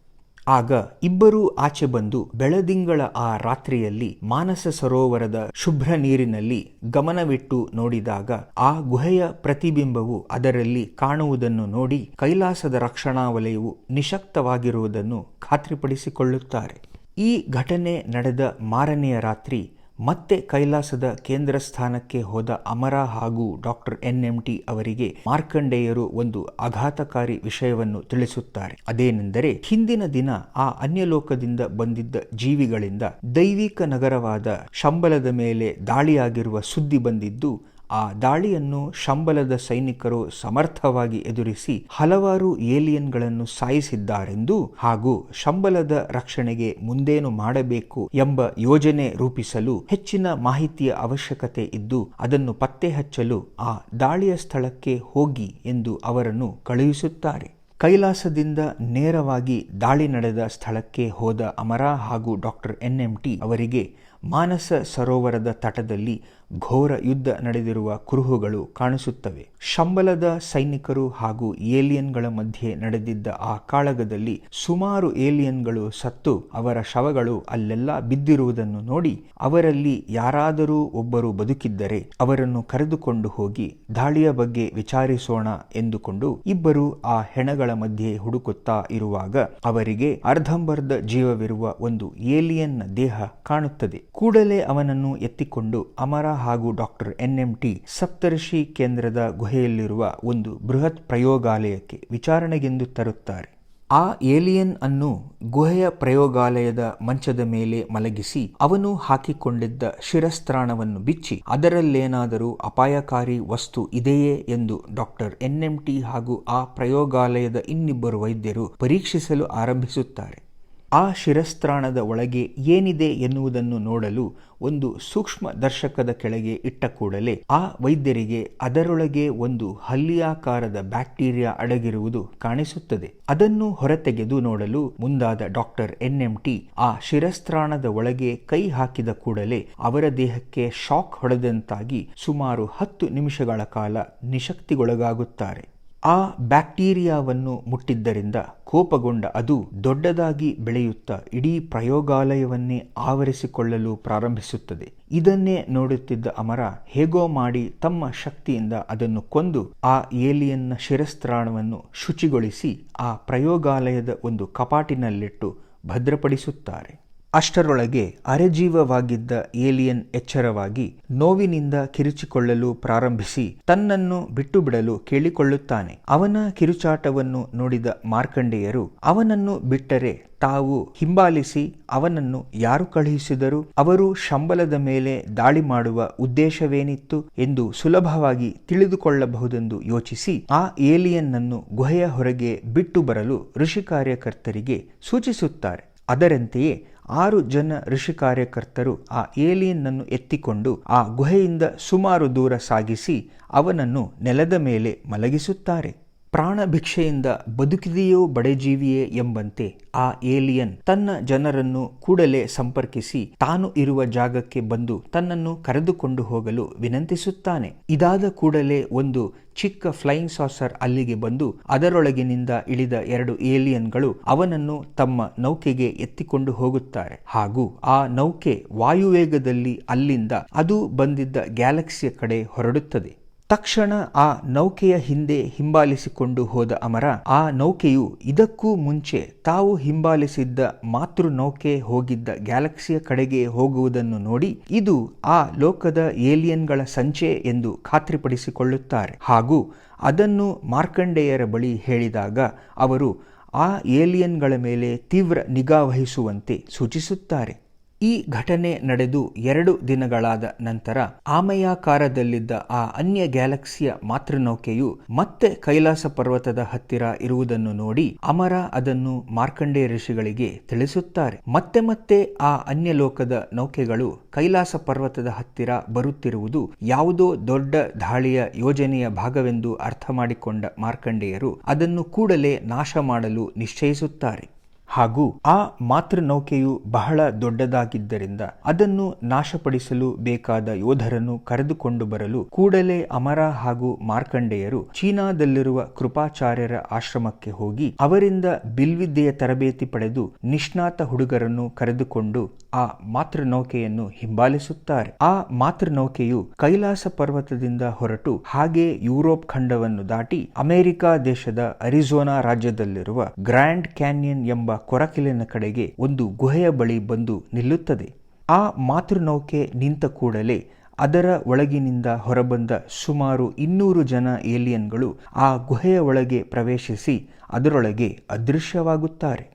ಆಗ ಇಬ್ಬರೂ ಆಚೆ ಬಂದು ಬೆಳದಿಂಗಳ ಆ ರಾತ್ರಿಯಲ್ಲಿ ಮಾನಸ ಸರೋವರದ ಶುಭ್ರ ನೀರಿನಲ್ಲಿ ಗಮನವಿಟ್ಟು ನೋಡಿದಾಗ ಆ ಗುಹೆಯ ಪ್ರತಿಬಿಂಬವು ಅದರಲ್ಲಿ ಕಾಣುವುದನ್ನು ನೋಡಿ ಕೈಲಾಸದ ರಕ್ಷಣಾ ವಲಯವು ನಿಶಕ್ತವಾಗಿರುವುದನ್ನು ಖಾತ್ರಿಪಡಿಸಿಕೊಳ್ಳುತ್ತಾರೆ. ಈ ಘಟನೆ ನಡೆದ ಮಾರನೆಯ ರಾತ್ರಿ ಮತ್ತೆ ಕೈಲಾಸದ ಕೇಂದ್ರ ಸ್ಥಾನಕ್ಕೆ ಹೋದ ಅಮರ ಹಾಗೂ ಡಾಕ್ಟರ್ ಎನ್ ಎಂ ಟಿ ಅವರಿಗೆ ಮಾರ್ಕಂಡೇಯರು ಒಂದು ಆಘಾತಕಾರಿ ವಿಷಯವನ್ನು ತಿಳಿಸುತ್ತಾರೆ. ಅದೇನೆಂದರೆ, ಹಿಂದಿನ ದಿನ ಆ ಅನ್ಯಲೋಕದಿಂದ ಬಂದಿದ್ದ ಜೀವಿಗಳಿಂದ ದೈವಿಕ ನಗರವಾದ ಶಂಬಲದ ಮೇಲೆ ದಾಳಿಯಾಗಿರುವ ಸುದ್ದಿ ಬಂದಿದ್ದು ಆ ದಾಳಿಯನ್ನು ಶಂಬಲದ ಸೈನಿಕರು ಸಮರ್ಥವಾಗಿ ಎದುರಿಸಿ ಹಲವಾರು ಏಲಿಯನ್ಗಳನ್ನು ಸಾಯಿಸಿದ್ದಾರೆಂದು ಹಾಗೂ ಶಂಬಲದ ರಕ್ಷಣೆಗೆ ಮುಂದೇನು ಮಾಡಬೇಕು ಎಂಬ ಯೋಜನೆ ರೂಪಿಸಲು ಹೆಚ್ಚಿನ ಮಾಹಿತಿಯ ಅವಶ್ಯಕತೆ ಇದ್ದು ಅದನ್ನು ಪತ್ತೆ ಹಚ್ಚಲು ಆ ದಾಳಿಯ ಸ್ಥಳಕ್ಕೆ ಹೋಗಿ ಎಂದು ಅವರನ್ನು ಕಳುಹಿಸುತ್ತಾರೆ. ಕೈಲಾಸದಿಂದ ನೇರವಾಗಿ ದಾಳಿ ನಡೆದ ಸ್ಥಳಕ್ಕೆ ಹೋದ ಅಮರ ಹಾಗೂ ಡಾಕ್ಟರ್ ಎನ್ ಎಂ ಅವರಿಗೆ ಮಾನಸ ಸರೋವರದ ತಟದಲ್ಲಿ ಘೋರ ಯುದ್ಧ ನಡೆದಿರುವ ಕುರುಹುಗಳು ಕಾಣಿಸುತ್ತವೆ. ಶಂಬಲದ ಸೈನಿಕರು ಹಾಗೂ ಏಲಿಯನ್ಗಳ ಮಧ್ಯೆ ನಡೆದಿದ್ದ ಆ ಕಾಳಗದಲ್ಲಿ ಸುಮಾರು ಏಲಿಯನ್ಗಳು ಸತ್ತು ಅವರ ಶವಗಳು ಅಲ್ಲೆಲ್ಲ ಬಿದ್ದಿರುವುದನ್ನು ನೋಡಿ ಅವರಲ್ಲಿ ಯಾರಾದರೂ ಒಬ್ಬರು ಬದುಕಿದ್ದರೆ ಅವರನ್ನು ಕರೆದುಕೊಂಡು ಹೋಗಿ ದಾಳಿಯ ಬಗ್ಗೆ ವಿಚಾರಿಸೋಣ ಎಂದುಕೊಂಡು ಇಬ್ಬರು ಆ ಹೆಣಗಳ ಮಧ್ಯೆ ಹುಡುಕುತ್ತಾ ಇರುವಾಗ ಅವರಿಗೆ ಅರ್ಧಂಬರ್ಧ ಜೀವವಿರುವ ಒಂದು ಏಲಿಯನ್ನ ದೇಹ ಕಾಣುತ್ತದೆ. ಕೂಡಲೇ ಅವನನ್ನು ಎತ್ತಿಕೊಂಡು ಅಮರ ಹಾಗೂ doctor N M T Saptarshi ಕೇಂದ್ರದ ಗುಹೆಯಲ್ಲಿರುವ ಒಂದು ಬೃಹತ್ ಪ್ರಯೋಗಾಲಯಕ್ಕೆ ವಿಚಾರಣೆಗೆಂದು ತರುತ್ತಾರೆ. ಆ ಏಲಿಯನ್ ಅನ್ನು ಗುಹೆಯ ಪ್ರಯೋಗಾಲಯದ ಮಂಚದ ಮೇಲೆ ಮಲಗಿಸಿ ಅವನು ಹಾಕಿಕೊಂಡಿದ್ದ ಶಿರಸ್ತ್ರಾಣವನ್ನು ಬಿಚ್ಚಿ ಅದರಲ್ಲೇನಾದರೂ ಅಪಾಯಕಾರಿ ವಸ್ತು ಇದೆಯೇ ಎಂದು ಡಾಕ್ಟರ್ ಎನ್ ಎಂ ಟಿ ಹಾಗೂ ಆ ಪ್ರಯೋಗಾಲಯದ ಇನ್ನಿಬ್ಬರು ವೈದ್ಯರು ಪರೀಕ್ಷಿಸಲು ಆರಂಭಿಸುತ್ತಾರೆ. ಆ ಶಿರಸ್ತ್ರಾಣದ ಒಳಗೆ ಏನಿದೆ ಎನ್ನುವುದನ್ನು ನೋಡಲು ಒಂದು ಸೂಕ್ಷ್ಮ ದರ್ಶಕದ ಕೆಳಗೆ ಇಟ್ಟ ಕೂಡಲೇ ಆ ವೈದ್ಯರಿಗೆ ಅದರೊಳಗೆ ಒಂದು ಹಲ್ಲಿಯಾಕಾರದ ಬ್ಯಾಕ್ಟೀರಿಯಾ ಅಡಗಿರುವುದು ಕಾಣಿಸುತ್ತದೆ. ಅದನ್ನು ಹೊರತೆಗೆದು ನೋಡಲು ಮುಂದಾದ ಡಾಕ್ಟರ್ ಎನ್ ಎಂ ಟಿ ಆ ಶಿರಸ್ತ್ರಾಣದ ಒಳಗೆ ಕೈ ಹಾಕಿದ ಕೂಡಲೇ ಅವರ ದೇಹಕ್ಕೆ ಶಾಕ್ ಹೊಡೆದಂತಾಗಿ ಸುಮಾರು ಹತ್ತು ನಿಮಿಷಗಳ ಕಾಲ ನಿಶಕ್ತಿಗೊಳಗಾಗುತ್ತಾರೆ. ಆ ಬ್ಯಾಕ್ಟೀರಿಯಾವನ್ನು ಮುಟ್ಟಿದ್ದರಿಂದ ಕೋಪಗೊಂಡ ಅದು ದೊಡ್ಡದಾಗಿ ಬೆಳೆಯುತ್ತಾ ಇಡೀ ಪ್ರಯೋಗಾಲಯವನ್ನೇ ಆವರಿಸಿಕೊಳ್ಳಲು ಪ್ರಾರಂಭಿಸುತ್ತದೆ. ಇದನ್ನೇ ನೋಡುತ್ತಿದ್ದ ಅಮರ ಹೇಗೋ ಮಾಡಿ ತಮ್ಮ ಶಕ್ತಿಯಿಂದ ಅದನ್ನು ಕೊಂದು ಆ ಏಲಿಯನ್ನ ಶಿರಸ್ತ್ರಾಣವನ್ನು ಶುಚಿಗೊಳಿಸಿ ಆ ಪ್ರಯೋಗಾಲಯದ ಒಂದು ಕಪಾಟಿನಲ್ಲಿಟ್ಟು ಭದ್ರಪಡಿಸುತ್ತಾರೆ. ಅಷ್ಟರೊಳಗೆ ಅರೆಜೀವವಾಗಿದ್ದ ಏಲಿಯನ್ ಎಚ್ಚರವಾಗಿ ನೋವಿನಿಂದ ಕಿರುಚಿಕೊಳ್ಳಲು ಪ್ರಾರಂಭಿಸಿ ತನ್ನನ್ನು ಬಿಟ್ಟು ಬಿಡಲು ಕೇಳಿಕೊಳ್ಳುತ್ತಾನೆ. ಅವನ ಕಿರುಚಾಟವನ್ನು ನೋಡಿದ ಮಾರ್ಕಂಡೇಯರು, ಅವನನ್ನು ಬಿಟ್ಟರೆ ತಾವು ಹಿಂಬಾಲಿಸಿ ಅವನನ್ನು ಯಾರು ಕಳುಹಿಸಿದರು? ಅವರು ಶಂಬಲದ ಮೇಲೆ ದಾಳಿ ಮಾಡುವ ಉದ್ದೇಶವೇನಿತ್ತು ಎಂದು ಸುಲಭವಾಗಿ ತಿಳಿದುಕೊಳ್ಳಬಹುದೆಂದು ಯೋಚಿಸಿ ಆ ಏಲಿಯನ್ನನ್ನು ಗುಹೆಯ ಹೊರಗೆ ಬಿಟ್ಟು ಬರಲು ಋಷಿ ಕಾರ್ಯಕರ್ತರಿಗೆ ಸೂಚಿಸುತ್ತಾರೆ. ಅದರಂತೆಯೇ ಆರು ಜನ ಋಷಿ ಕಾರ್ಯಕರ್ತರು ಆ ಏಲಿಯನ್ನನ್ನು ಎತ್ತಿಕೊಂಡು ಆ ಗುಹೆಯಿಂದ ಸುಮಾರು ದೂರ ಸಾಗಿಸಿ ಅವನನ್ನು ನೆಲದ ಮೇಲೆ ಮಲಗಿಸುತ್ತಾರೆ. ಪ್ರಾಣ ಭಿಕ್ಷೆಯಿಂದ ಬದುಕಿದೆಯೋ ಬಡಜೀವಿಯೇ ಎಂಬಂತೆ ಆ ಏಲಿಯನ್ ತನ್ನ ಜನರನ್ನು ಕೂಡಲೇ ಸಂಪರ್ಕಿಸಿ ತಾನು ಇರುವ ಜಾಗಕ್ಕೆ ಬಂದು ತನ್ನನ್ನು ಕರೆದುಕೊಂಡು ಹೋಗಲು ವಿನಂತಿಸುತ್ತಾನೆ. ಇದಾದ ಕೂಡಲೇ ಒಂದು ಚಿಕ್ಕ ಫ್ಲೈಯಿಂಗ್ ಸಾಸರ್ ಅಲ್ಲಿಗೆ ಬಂದು ಅದರೊಳಗಿನಿಂದ ಇಳಿದ ಎರಡು ಏಲಿಯನ್ಗಳು ಅವನನ್ನು ತಮ್ಮ ನೌಕೆಗೆ ಎತ್ತಿಕೊಂಡು ಹೋಗುತ್ತಾರೆ. ಹಾಗೂ ಆ ನೌಕೆ ವಾಯುವೇಗದಲ್ಲಿ ಅಲ್ಲಿಂದ ಅದು ಬಂದಿದ್ದ ಗ್ಯಾಲಕ್ಸಿಯ ಕಡೆ ಹೊರಡುತ್ತದೆ. ತಕ್ಷಣ ಆ ನೌಕೆಯ ಹಿಂದೆ ಹಿಂಬಾಲಿಸಿಕೊಂಡು ಹೋದ ಅಮರ, ಆ ನೌಕೆಯು ಇದಕ್ಕೂ ಮುಂಚೆ ತಾವು ಹಿಂಬಾಲಿಸಿದ್ದ ಮಾತೃ ನೌಕೆ ಹೋಗಿದ್ದ ಗ್ಯಾಲಕ್ಸಿಯ ಕಡೆಗೆ ಹೋಗುವುದನ್ನು ನೋಡಿ ಇದು ಆ ಲೋಕದ ಏಲಿಯನ್ಗಳ ಸಂಚೆ ಎಂದು ಖಾತ್ರಿಪಡಿಸಿಕೊಳ್ಳುತ್ತಾರೆ. ಹಾಗೂ ಅದನ್ನು ಮಾರ್ಕಂಡೇಯರ ಬಳಿ ಹೇಳಿದಾಗ ಅವರು ಆ ಏಲಿಯನ್ಗಳ ಮೇಲೆ ತೀವ್ರ ನಿಗಾ ವಹಿಸುವಂತೆ ಸೂಚಿಸುತ್ತಾರೆ. ಈ ಘಟನೆ ನಡೆದು ಎರಡು ದಿನಗಳಾದ ನಂತರ ಆಮಯಾಕಾರದಲ್ಲಿದ್ದ ಆ ಅನ್ಯ ಗ್ಯಾಲಕ್ಸಿಯ ಮಾತೃನೌಕೆಯು ಮತ್ತೆ ಕೈಲಾಸ ಪರ್ವತದ ಹತ್ತಿರ ಇರುವುದನ್ನು ನೋಡಿ ಅಮರ ಅದನ್ನು ಮಾರ್ಕಂಡೇ ಋಷಿಗಳಿಗೆ ತಿಳಿಸುತ್ತಾರೆ. ಮತ್ತೆ ಮತ್ತೆ ಆ ಅನ್ಯ ಲೋಕದ ನೌಕೆಗಳು ಕೈಲಾಸ ಪರ್ವತದ ಹತ್ತಿರ ಬರುತ್ತಿರುವುದು ಯಾವುದೋ ದೊಡ್ಡ ದಾಳಿಯ ಯೋಜನೆಯ ಭಾಗವೆಂದು ಅರ್ಥ ಮಾಡಿಕೊಂಡ ಮಾರ್ಕಂಡೇಯರು ಅದನ್ನು ಕೂಡಲೇ ನಾಶ ಮಾಡಲು ನಿಶ್ಚಯಿಸುತ್ತಾರೆ. ಹಾಗೂ ಆ ಮಾತೃ ನೌಕೆಯು ಬಹಳ ದೊಡ್ಡದಾಗಿದ್ದರಿಂದ ಅದನ್ನು ನಾಶಪಡಿಸಲು ಬೇಕಾದ ಯೋಧರನ್ನು ಕರೆದುಕೊಂಡು ಬರಲು ಕೂಡಲೇ ಅಮರ ಹಾಗೂ ಮಾರ್ಕಂಡೇಯರು ಚೀನಾದಲ್ಲಿರುವ ಕೃಪಾಚಾರ್ಯರ ಆಶ್ರಮಕ್ಕೆ ಹೋಗಿ ಅವರಿಂದ ಬಿಲ್ವಿದ್ಯೆಯ ತರಬೇತಿ ಪಡೆದು ನಿಷ್ಣಾತ ಹುಡುಗರನ್ನು ಕರೆದುಕೊಂಡು ಆ ಮಾತೃನೌಕೆಯನ್ನು ಹಿಂಬಾಲಿಸುತ್ತಾರೆ. ಆ ಮಾತೃನೌಕೆಯು ಕೈಲಾಸ ಪರ್ವತದಿಂದ ಹೊರಟು ಹಾಗೆ ಯುರೋಪ್ ಖಂಡವನ್ನು ದಾಟಿ ಅಮೆರಿಕ ದೇಶದ ಅರಿಜೋನಾ ರಾಜ್ಯದಲ್ಲಿರುವ ಗ್ರ್ಯಾಂಡ್ ಕ್ಯಾನ್ಯನ್ ಎಂಬ ಕೊರಕಿಲಿನ ಕಡೆಗೆ ಒಂದು ಗುಹೆಯ ಬಳಿ ಬಂದು ನಿಲ್ಲುತ್ತದೆ. ಆ ಮಾತೃನೌಕೆ ನಿಂತ ಕೂಡಲೇ ಅದರ ಒಳಗಿನಿಂದ ಹೊರಬಂದ ಸುಮಾರು ಇನ್ನೂರು ಜನ ಏಲಿಯನ್ಗಳು ಆ ಗುಹೆಯ ಒಳಗೆ ಪ್ರವೇಶಿಸಿ ಅದರೊಳಗೆ ಅದೃಶ್ಯವಾಗುತ್ತಾರೆ.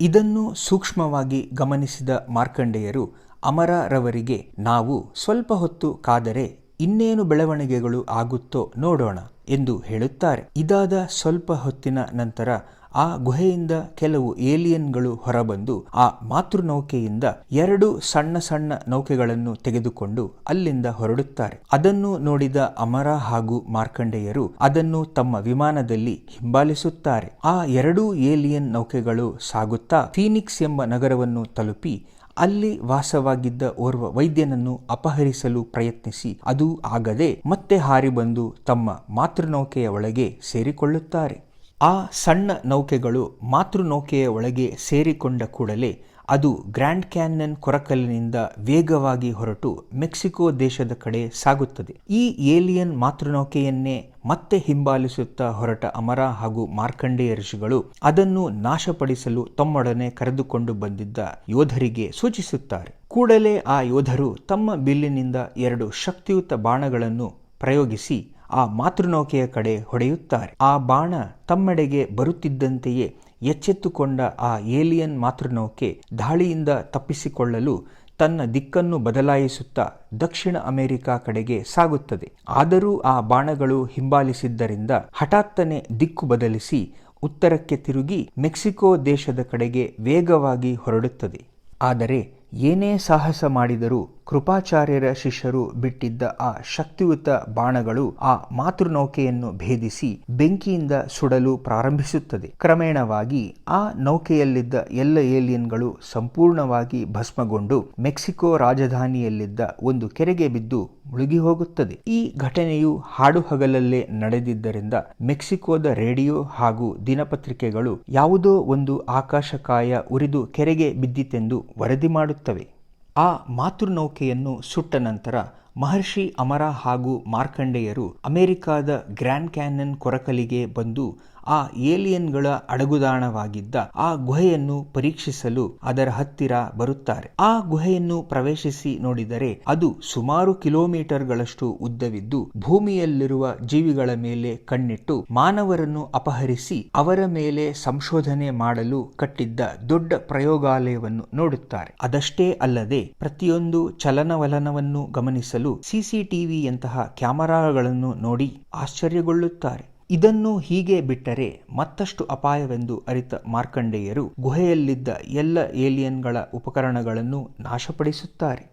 ಇದನ್ನು ಸೂಕ್ಷ್ಮವಾಗಿ ಗಮನಿಸಿದ ಮಾರ್ಕಂಡೇಯರು ಅಮರರವರಿಗೆ, ನಾವು ಸ್ವಲ್ಪ ಹೊತ್ತು ಕಾದರೆ ಇನ್ನೇನು ಬೆಳವಣಿಗೆಗಳು ಆಗುತ್ತೋ ನೋಡೋಣ ಎಂದು ಹೇಳುತ್ತಾರೆ. ಇದಾದ ಸ್ವಲ್ಪ ಹೊತ್ತಿನ ನಂತರ ಆ ಗುಹೆಯಿಂದ ಕೆಲವು ಏಲಿಯನ್ಗಳು ಹೊರಬಂದು ಆ ಮಾತೃನೌಕೆಯಿಂದ ಎರಡು ಸಣ್ಣ ಸಣ್ಣ ನೌಕೆಗಳನ್ನು ತೆಗೆದುಕೊಂಡು ಅಲ್ಲಿಂದ ಹೊರಡುತ್ತಾರೆ. ಅದನ್ನು ನೋಡಿದ ಅಮರ ಹಾಗೂ ಮಾರ್ಕಂಡೇಯರು ಅದನ್ನು ತಮ್ಮ ವಿಮಾನದಲ್ಲಿ ಹಿಂಬಾಲಿಸುತ್ತಾರೆ. ಆ ಎರಡೂ ಏಲಿಯನ್ ನೌಕೆಗಳು ಸಾಗುತ್ತಾ ಫೀನಿಕ್ಸ್ ಎಂಬ ನಗರವನ್ನು ತಲುಪಿ ಅಲ್ಲಿ ವಾಸವಾಗಿದ್ದ ಓರ್ವ ವೈದ್ಯನನ್ನು ಅಪಹರಿಸಲು ಪ್ರಯತ್ನಿಸಿ ಅದು ಆಗದೆ ಮತ್ತೆ ಹಾರಿ ಬಂದು ತಮ್ಮ ಮಾತೃನೌಕೆಯ ಒಳಗೆ ಸೇರಿಕೊಳ್ಳುತ್ತಾರೆ. ಆ ಸಣ್ಣ ನೌಕೆಗಳು ಮಾತೃನೌಕೆಯ ಒಳಗೆ ಸೇರಿಕೊಂಡ ಕೂಡಲೇ ಅದು ಗ್ರ್ಯಾಂಡ್ ಕ್ಯಾನ್ಯನ್ ಕೊರಕಲಿನಿಂದ ವೇಗವಾಗಿ ಹೊರಟು ಮೆಕ್ಸಿಕೋ ದೇಶದ ಕಡೆ ಸಾಗುತ್ತದೆ. ಈ ಏಲಿಯನ್ ಮಾತೃನೌಕೆಯನ್ನೇ ಮತ್ತೆ ಹಿಂಬಾಲಿಸುತ್ತಾ ಹೊರಟ ಅಮರ ಹಾಗೂ ಮಾರ್ಕಂಡೇಯ ಋಷಿಗಳು ಅದನ್ನು ನಾಶಪಡಿಸಲು ತಮ್ಮೊಡನೆ ಕರೆದುಕೊಂಡು ಬಂದಿದ್ದ ಯೋಧರಿಗೆ ಸೂಚಿಸುತ್ತಾರೆ. ಕೂಡಲೇ ಆ ಯೋಧರು ತಮ್ಮ ಬಿಲ್ಲಿನಿಂದ ಎರಡು ಶಕ್ತಿಯುತ ಬಾಣಗಳನ್ನು ಪ್ರಯೋಗಿಸಿ ಆ ಮಾತೃನೌಕೆಯ ಕಡೆ ಹೊಡೆಯುತ್ತಾರೆ. ಆ ಬಾಣ ತಮ್ಮೆಡೆಗೆ ಬರುತ್ತಿದ್ದಂತೆಯೇ ಎಚ್ಚೆತ್ತುಕೊಂಡ ಆ ಏಲಿಯನ್ ಮಾತೃನೌಕೆ ದಾಳಿಯಿಂದ ತಪ್ಪಿಸಿಕೊಳ್ಳಲು ತನ್ನ ದಿಕ್ಕನ್ನು ಬದಲಾಯಿಸುತ್ತಾ ದಕ್ಷಿಣ ಅಮೆರಿಕ ಕಡೆಗೆ ಸಾಗುತ್ತದೆ. ಆದರೂ ಆ ಬಾಣಗಳು ಹಿಂಬಾಲಿಸಿದ್ದರಿಂದ ಹಠಾತ್ತನೆ ದಿಕ್ಕು ಬದಲಿಸಿ ಉತ್ತರಕ್ಕೆ ತಿರುಗಿ ಮೆಕ್ಸಿಕೋ ದೇಶದ ಕಡೆಗೆ ವೇಗವಾಗಿ ಹೊರಡುತ್ತದೆ. ಆದರೆ ಏನೇ ಸಾಹಸ ಮಾಡಿದರೂ ಕೃಪಾಚಾರ್ಯರ ಶಿಷ್ಯರು ಬಿಟ್ಟಿದ್ದ ಆ ಶಕ್ತಿಯುತ ಬಾಣಗಳು ಆ ಮಾತೃನೌಕೆಯನ್ನು ಭೇದಿಸಿ ಬೆಂಕಿಯಿಂದ ಸುಡಲು ಪ್ರಾರಂಭಿಸುತ್ತದೆ. ಕ್ರಮೇಣವಾಗಿ ಆ ನೌಕೆಯಲ್ಲಿದ್ದ ಎಲ್ಲ ಏಲಿಯನ್ಗಳು ಸಂಪೂರ್ಣವಾಗಿ ಭಸ್ಮಗೊಂಡು ಮೆಕ್ಸಿಕೋ ರಾಜಧಾನಿಯಲ್ಲಿದ್ದ ಒಂದು ಕೆರೆಗೆ ಬಿದ್ದು ಮುಳುಗಿ ಹೋಗುತ್ತದೆ. ಈ ಘಟನೆಯು ಹಾಡು ಹಗಲಲ್ಲೇ ನಡೆದಿದ್ದರಿಂದ ಮೆಕ್ಸಿಕೋದ ರೇಡಿಯೋ ಹಾಗೂ ದಿನಪತ್ರಿಕೆಗಳು ಯಾವುದೋ ಒಂದು ಆಕಾಶಕಾಯ ಉರಿದು ಕೆರೆಗೆ ಬಿದ್ದಿತೆಂದು ವರದಿ ಮಾಡುತ್ತವೆ. ಆ ಮಾತೃನೌಕೆಯನ್ನು ಸುಟ್ಟ ನಂತರ ಮಹರ್ಷಿ ಅಮರ ಹಾಗೂ ಮಾರ್ಕಂಡೇಯರು ಅಮೆರಿಕಾದ ಗ್ರ್ಯಾಂಡ್ ಕ್ಯಾನನ್ ಕೊರಕಲಿಗೆ ಬಂದು ಆ ಏಲಿಯನ್ಗಳ ಅಡಗುದಾಣವಾಗಿದ್ದ ಆ ಗುಹೆಯನ್ನು ಪರೀಕ್ಷಿಸಲು ಅದರ ಹತ್ತಿರ ಬರುತ್ತಾರೆ. ಆ ಗುಹೆಯನ್ನು ಪ್ರವೇಶಿಸಿ ನೋಡಿದರೆ ಅದು ಸುಮಾರು ಕಿಲೋಮೀಟರ್ಗಳಷ್ಟು ಉದ್ದವಿದ್ದು ಭೂಮಿಯಲ್ಲಿರುವ ಜೀವಿಗಳ ಮೇಲೆ ಕಣ್ಣಿಟ್ಟು ಮಾನವರನ್ನು ಅಪಹರಿಸಿ ಅವರ ಮೇಲೆ ಸಂಶೋಧನೆ ಮಾಡಲು ಕಟ್ಟಿದ್ದ ದೊಡ್ಡ ಪ್ರಯೋಗಾಲಯವನ್ನು ನೋಡುತ್ತಾರೆ. ಅದಷ್ಟೇ ಅಲ್ಲದೆ ಪ್ರತಿಯೊಂದು ಚಲನವಲನವನ್ನು ಗಮನಿಸಲು ಸಿಸಿಟಿವಿಯಂತಹ ಕ್ಯಾಮರಾಗಳನ್ನು ನೋಡಿ ಆಶ್ಚರ್ಯಗೊಳ್ಳುತ್ತಾರೆ. ಇದನ್ನು ಹೀಗೆ ಬಿಟ್ಟರೆ ಮತ್ತಷ್ಟು ಅಪಾಯವೆಂದು ಅರಿತ ಮಾರ್ಕಂಡೇಯರು ಗುಹೆಯಲ್ಲಿದ್ದ ಎಲ್ಲ ಏಲಿಯನ್ಗಳ ಉಪಕರಣಗಳನ್ನು ನಾಶಪಡಿಸುತ್ತಾರೆ.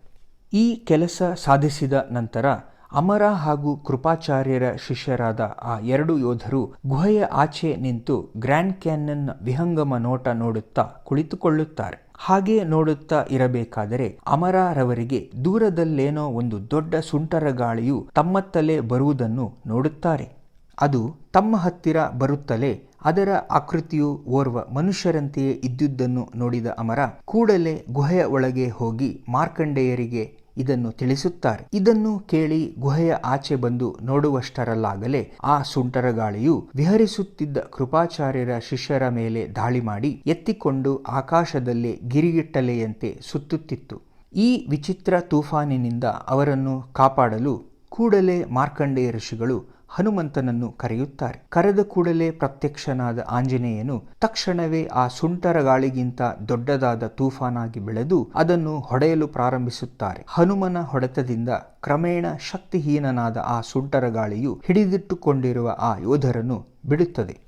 ಈ ಕೆಲಸ ಸಾಧಿಸಿದ ನಂತರ ಅಮರ ಹಾಗೂ ಕೃಪಾಚಾರ್ಯರ ಶಿಷ್ಯರಾದ ಆ ಎರಡು ಯೋಧರು ಗುಹೆಯ ಆಚೆ ನಿಂತು ಗ್ರ್ಯಾಂಡ್ ಕ್ಯಾನನ್ನ ವಿಹಂಗಮ ನೋಟ ನೋಡುತ್ತಾ ಕುಳಿತುಕೊಳ್ಳುತ್ತಾರೆ. ಹಾಗೆ ನೋಡುತ್ತಾ ಇರಬೇಕಾದರೆ ಅಮರರವರಿಗೆ ದೂರದಲ್ಲೇನೋ ಒಂದು ದೊಡ್ಡ ಸುಂಟರ ಗಾಳಿಯು ತಮ್ಮತ್ತಲೇ ಬರುವುದನ್ನು ನೋಡುತ್ತಾರೆ. ಅದು ತಮ್ಮ ಹತ್ತಿರ ಬರುತ್ತಲೇ ಅದರ ಆಕೃತಿಯು ಓರ್ವ ಮನುಷ್ಯರಂತೆಯೇ ಇದ್ದುದನ್ನು ನೋಡಿದ ಅಮರ ಕೂಡಲೇ ಗುಹೆಯ ಒಳಗೆ ಹೋಗಿ ಮಾರ್ಕಂಡೇಯರಿಗೆ ಇದನ್ನು ತಿಳಿಸುತ್ತಾರೆ. ಇದನ್ನು ಕೇಳಿ ಗುಹೆಯ ಆಚೆ ಬಂದು ನೋಡುವಷ್ಟರಲ್ಲಾಗಲೇ ಆ ಸುಂಟರ ಗಾಳಿಯು ವಿಹರಿಸುತ್ತಿದ್ದ ಕೃಪಾಚಾರ್ಯರ ಶಿಷ್ಯರ ಮೇಲೆ ದಾಳಿ ಮಾಡಿ ಎತ್ತಿಕೊಂಡು ಆಕಾಶದಲ್ಲಿ ಗಿರಿಗಿಟ್ಟಲೆಯಂತೆ ಸುತ್ತುತ್ತಿತ್ತು. ಈ ವಿಚಿತ್ರ ತೂಫಾನಿನಿಂದ ಅವರನ್ನು ಕಾಪಾಡಲು ಕೂಡಲೇ ಮಾರ್ಕಂಡೇಯ ಋಷಿಗಳು ಹನುಮಂತನನ್ನು ಕರೆಯುತ್ತಾರೆ. ಕರೆದ ಕೂಡಲೇ ಪ್ರತ್ಯಕ್ಷನಾದ ಆಂಜನೇಯನು ತಕ್ಷಣವೇ ಆ ಸುಂಟರ ಗಾಳಿಗಿಂತ ದೊಡ್ಡದಾದ ತೂಫಾನಾಗಿ ಬೆಳೆದು ಅದನ್ನು ಹೊಡೆಯಲು ಪ್ರಾರಂಭಿಸುತ್ತಾರೆ. ಹನುಮನ ಹೊಡೆತದಿಂದ ಕ್ರಮೇಣ ಶಕ್ತಿಹೀನನಾದ ಆ ಸುಂಟರ ಗಾಳಿಯು ಹಿಡಿದಿಟ್ಟುಕೊಂಡಿರುವ ಆ ಯೋಧರನ್ನು ಬಿಡುತ್ತದೆ.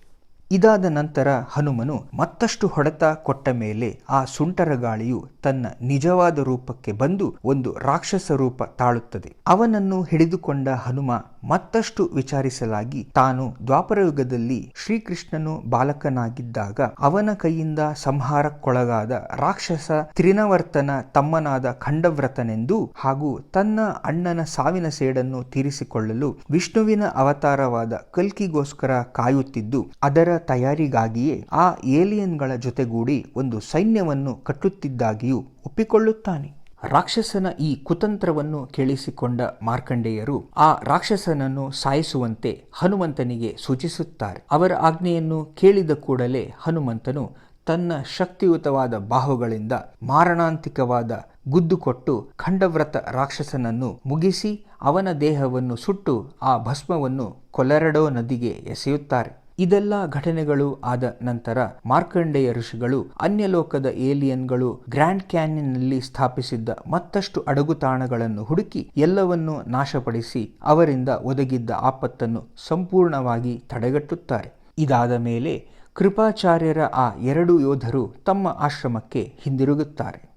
ಇದಾದ ನಂತರ ಹನುಮನು ಮತ್ತಷ್ಟು ಹೊಡೆತ ಕೊಟ್ಟ ಮೇಲೆ ಆ ಸುಂಟರ ಗಾಳಿಯು ತನ್ನ ನಿಜವಾದ ರೂಪಕ್ಕೆ ಬಂದು ಒಂದು ರಾಕ್ಷಸ ರೂಪ ತಾಳುತ್ತದೆ. ಅವನನ್ನು ಹಿಡಿದುಕೊಂಡ ಹನುಮ ಮತ್ತಷ್ಟು ವಿಚಾರಿಸಲಾಗಿ ತಾನು ದ್ವಾಪರಯುಗದಲ್ಲಿ ಶ್ರೀಕೃಷ್ಣನು ಬಾಲಕನಾಗಿದ್ದಾಗ ಅವನ ಕೈಯಿಂದ ಸಂಹಾರಕ್ಕೊಳಗಾದ ರಾಕ್ಷಸ ತ್ರಿನವರ್ತನ ತಮ್ಮನಾದ ಖಂಡವ್ರತನೆಂದು ಹಾಗೂ ತನ್ನ ಅಣ್ಣನ ಸಾವಿನ ಸೇಡನ್ನು ತೀರಿಸಿಕೊಳ್ಳಲು ವಿಷ್ಣುವಿನ ಅವತಾರವಾದ ಕಲ್ಕಿಗೋಸ್ಕರ ಕಾಯುತ್ತಿದ್ದು, ಅದರ ತಯಾರಿಗಾಗಿಯೇ ಆ ಏಲಿಯನ್ಗಳ ಜೊತೆಗೂಡಿ ಒಂದು ಸೈನ್ಯವನ್ನು ಕಟ್ಟುತ್ತಿದ್ದಾಗಿಯೂ ಒಪ್ಪಿಕೊಳ್ಳುತ್ತಾನೆ. ರಾಕ್ಷಸನ ಈ ಕುತಂತ್ರವನ್ನು ಕೇಳಿಸಿಕೊಂಡ ಮಾರ್ಕಂಡೇಯರು ಆ ರಾಕ್ಷಸನನ್ನು ಸಾಯಿಸುವಂತೆ ಹನುಮಂತನಿಗೆ ಸೂಚಿಸುತ್ತಾರೆ. ಅವರ ಆಜ್ಞೆಯನ್ನು ಕೇಳಿದ ಕೂಡಲೇ ಹನುಮಂತನು ತನ್ನ ಶಕ್ತಿಯುತವಾದ ಬಾಹುಗಳಿಂದ ಮಾರಣಾಂತಿಕವಾದ ಗುದ್ದು ಕೊಟ್ಟು ಖಂಡವ್ರತ ರಾಕ್ಷಸನನ್ನು ಮುಗಿಸಿ ಅವನ ದೇಹವನ್ನು ಸುಟ್ಟು ಆ ಭಸ್ಮವನ್ನು ಕೊಲೆರಡೋ ನದಿಗೆ ಎಸೆಯುತ್ತಾರೆ. ಇದೆಲ್ಲ ಘಟನೆಗಳು ಆದ ನಂತರ ಮಾರ್ಕಂಡೇಯ ಋಷಿಗಳು, ಅನ್ಯಲೋಕದ ಏಲಿಯನ್ಗಳು ಗ್ರ್ಯಾಂಡ್ ಕ್ಯಾನ್ಯನ್ನಲ್ಲಿ ಸ್ಥಾಪಿಸಿದ್ದ ಮತ್ತಷ್ಟು ಅಡಗುತಾಣಗಳನ್ನು ಹುಡುಕಿ ಎಲ್ಲವನ್ನೂ ನಾಶಪಡಿಸಿ ಅವರಿಂದ ಒದಗಿದ್ದ ಆಪತ್ತನ್ನು ಸಂಪೂರ್ಣವಾಗಿ ತಡೆಗಟ್ಟುತ್ತಾರೆ. ಇದಾದ ಮೇಲೆ ಕೃಪಾಚಾರ್ಯರ ಆ ಎರಡು ಯೋಧರು ತಮ್ಮ ಆಶ್ರಮಕ್ಕೆ ಹಿಂದಿರುಗುತ್ತಾರೆ.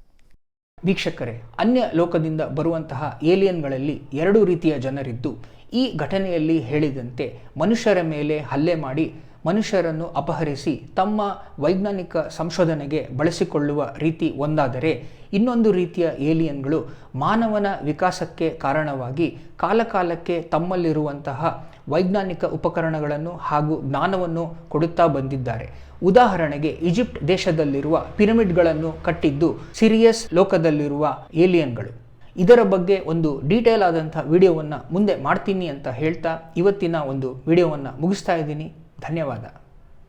ವೀಕ್ಷಕರೇ, ಅನ್ಯ ಲೋಕದಿಂದ ಬರುವಂತಹ ಏಲಿಯನ್ಗಳಲ್ಲಿ ಎರಡು ರೀತಿಯ ಜನರಿದ್ದು, ಈ ಘಟನೆಯಲ್ಲಿ ಹೇಳಿದಂತೆ ಮನುಷ್ಯರ ಮೇಲೆ ಹಲ್ಲೆ ಮಾಡಿ, ಮನುಷ್ಯರನ್ನು ಅಪಹರಿಸಿ, ತಮ್ಮ ವೈಜ್ಞಾನಿಕ ಸಂಶೋಧನೆಗೆ ಬಳಸಿಕೊಳ್ಳುವ ರೀತಿ ಒಂದಾದರೆ, ಇನ್ನೊಂದು ರೀತಿಯ ಏಲಿಯನ್ಗಳು ಮಾನವನ ವಿಕಾಸಕ್ಕೆ ಕಾರಣವಾಗಿ ಕಾಲಕಾಲಕ್ಕೆ ತಮ್ಮಲ್ಲಿರುವಂತಹ ವೈಜ್ಞಾನಿಕ ಉಪಕರಣಗಳನ್ನು ಹಾಗೂ ಜ್ಞಾನವನ್ನು ಕೊಡುತ್ತಾ ಬಂದಿದ್ದಾರೆ. ಉದಾಹರಣೆಗೆ ಈಜಿಪ್ಟ್ ದೇಶದಲ್ಲಿರುವ ಪಿರಮಿಡ್ಗಳನ್ನು ಕಟ್ಟಿದ್ದು ಸಿರಿಯಸ್ ಲೋಕದಲ್ಲಿರುವ ಏಲಿಯನ್ಗಳು. ಇದರ ಬಗ್ಗೆ ಒಂದು ಡೀಟೇಲ್ ಆದಂಥ ವಿಡಿಯೋವನ್ನು ಮುಂದೆ ಮಾಡ್ತೀನಿ ಅಂತ ಹೇಳ್ತಾ ಇವತ್ತಿನ ಒಂದು ವಿಡಿಯೋವನ್ನು ಮುಗಿಸ್ತಾ ಇದ್ದೀನಿ. ಧನ್ಯವಾದ.